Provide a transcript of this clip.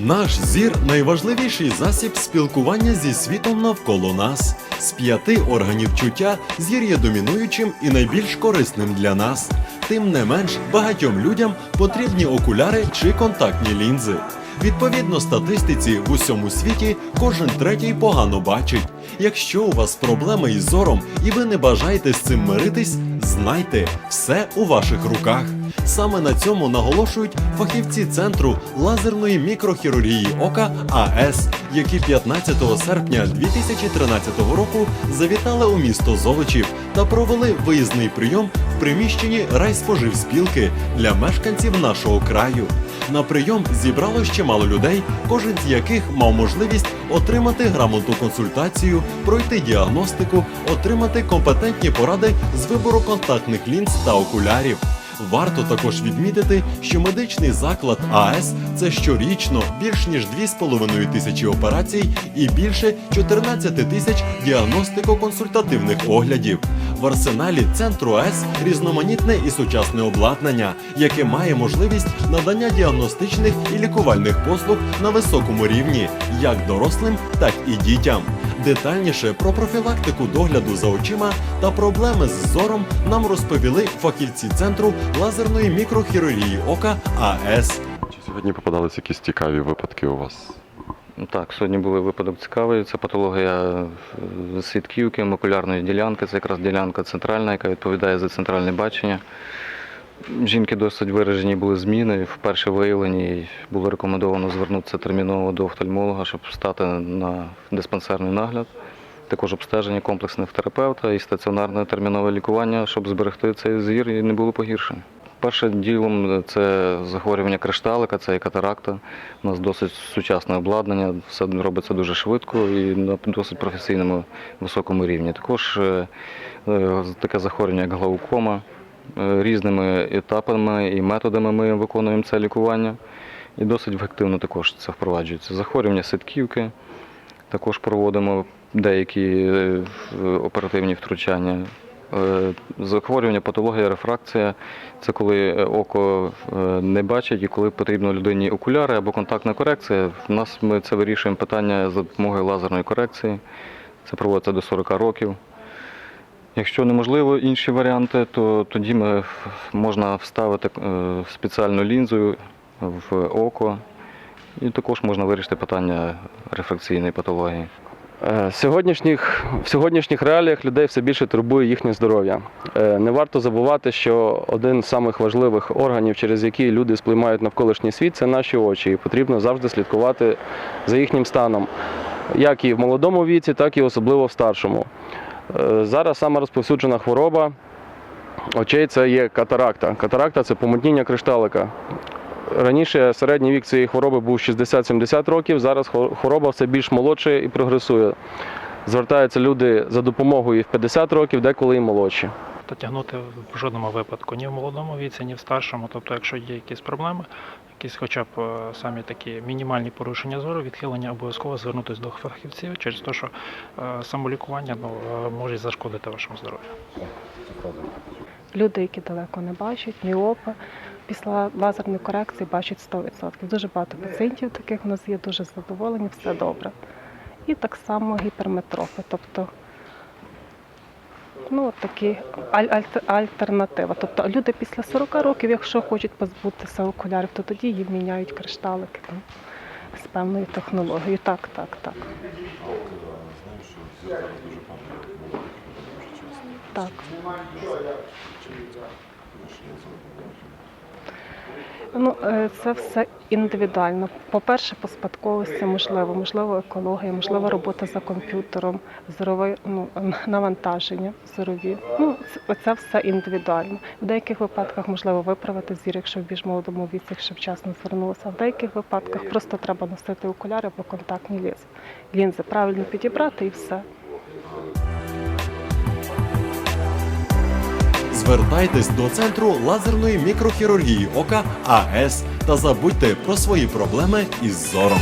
Наш зір найважливіший засіб спілкування зі світом навколо нас. З п'яти органів чуття зір є домінуючим і найбільш корисним для нас. Тим не менш, багатьом людям потрібні окуляри чи контактні лінзи. Відповідно статистиці в усьому світі кожен третій погано бачить. Якщо у вас проблеми із зором і ви не бажаєте з цим миритись, знайте, все у ваших руках. Саме на цьому наголошують фахівці центру лазерної мікрохірургії ока АЕС, які 15 серпня 2013 року завітали у місто Золочів та провели виїзний прийом приміщенні райспоживспілки для мешканців нашого краю. На прийом зібрало ще мало людей, кожен з яких мав можливість отримати грамотну консультацію, пройти діагностику, отримати компетентні поради з вибору контактних лінз та окулярів. Варто також відмітити, що медичний заклад АЕС це щорічно більш ніж 2,5 тисячі операцій і більше 14 тисяч діагностико-консультативних оглядів. В арсеналі центру АЕС різноманітне і сучасне обладнання, яке має можливість надання діагностичних і лікувальних послуг на високому рівні, як дорослим, так і дітям. Детальніше про профілактику догляду за очима та проблеми з зором нам розповіли фахівці центру лазерної мікрохірургії ока АЕС. Чи сьогодні попадались якісь цікаві випадки у вас? Ну, Так, сьогодні був випадок цікавий. Це патологія е, свідківки, макулярної ділянки. Це якраз ділянка центральна, яка відповідає за центральне бачення. Жінки досить виражені були зміни. Вперше виявлені було рекомендовано звернутися терміново до офтальмолога, щоб стати на диспансерний нагляд. Також обстеження комплексних терапевта і стаціонарне термінове лікування, щоб зберегти цей зір і не було погіршень. Перше ділом це захворювання кришталика, це і катаракта. У нас досить сучасне обладнання, все робиться дуже швидко і на досить професійному високому рівні. Також е, е, таке захворювання, як глаукома. Е, Різними етапами і методами ми виконуємо це лікування. І досить ефективно також це впроваджується. Захворювання ситківки, також проводимо деякі оперативні втручання. Е, Захворювання, патологія, рефракція це коли е, око е, не бачить і коли потрібно людині окуляри або контактна корекція. В нас ми це вирішуємо питання за допомогою лазерної корекції. Це проводиться до 40 років. Якщо неможливо інші варіанти, то тоді ми можна вставити спеціальну лінзу в око, і також можна вирішити питання рефракційної патології. Е, Сьогоднішніх, в сьогоднішніх реаліях людей все більше турбує їхнє здоров'я. Е, Не варто забувати, що один з самих важливих органів, через які люди сприймають навколишній світ, це наші очі. І потрібно завжди слідкувати за їхнім станом, як і в молодому віці, так і особливо в старшому. Е, Зараз сама розповсюджена хвороба очей це є катаракта. Катаракта це помутніння кришталика. Раніше середній вік цієї хвороби був 60-70 років, зараз хвороба все більш молодша і прогресує. Звертаються люди за допомогою і в 50 років, деколи і молодші. то тягнути в жодному випадку, ні в молодому віці, ні в старшому. Тобто, якщо є якісь проблеми, якісь хоча б е, самі такі мінімальні порушення зору, відхилення, обов'язково звернутися до фахівців через те, що е, самолікування ну, е, може зашкодити вашому здоров'ю. Люди, які далеко не бачать, міопи, після лазерної корекції бачать 100%. Дуже багато пацієнтів таких у нас є дуже задоволені, все добре. І так само гіперметрофи, тобто ну, такі аль- альтер- альтернатива. Тобто люди після 40 років, якщо хочуть позбутися окулярів, то тоді їм міняють кришталики там, з певною технологією. Так, так, так. Так. Ну, е, це все індивідуально. По-перше, по спадковості можливо, можливо, екологія, можливо, робота за комп'ютером, зорове ну, навантаження зорові. Ну, це, це все індивідуально. В деяких випадках можливо виправити зір, якщо в більш молодому віці, якщо вчасно звернулося. В деяких випадках просто треба носити окуляри або контактні лінзи. Лінзи правильно підібрати і все. Звертайтесь до центру лазерної мікрохірургії ока АЕС та забудьте про свої проблеми із зором.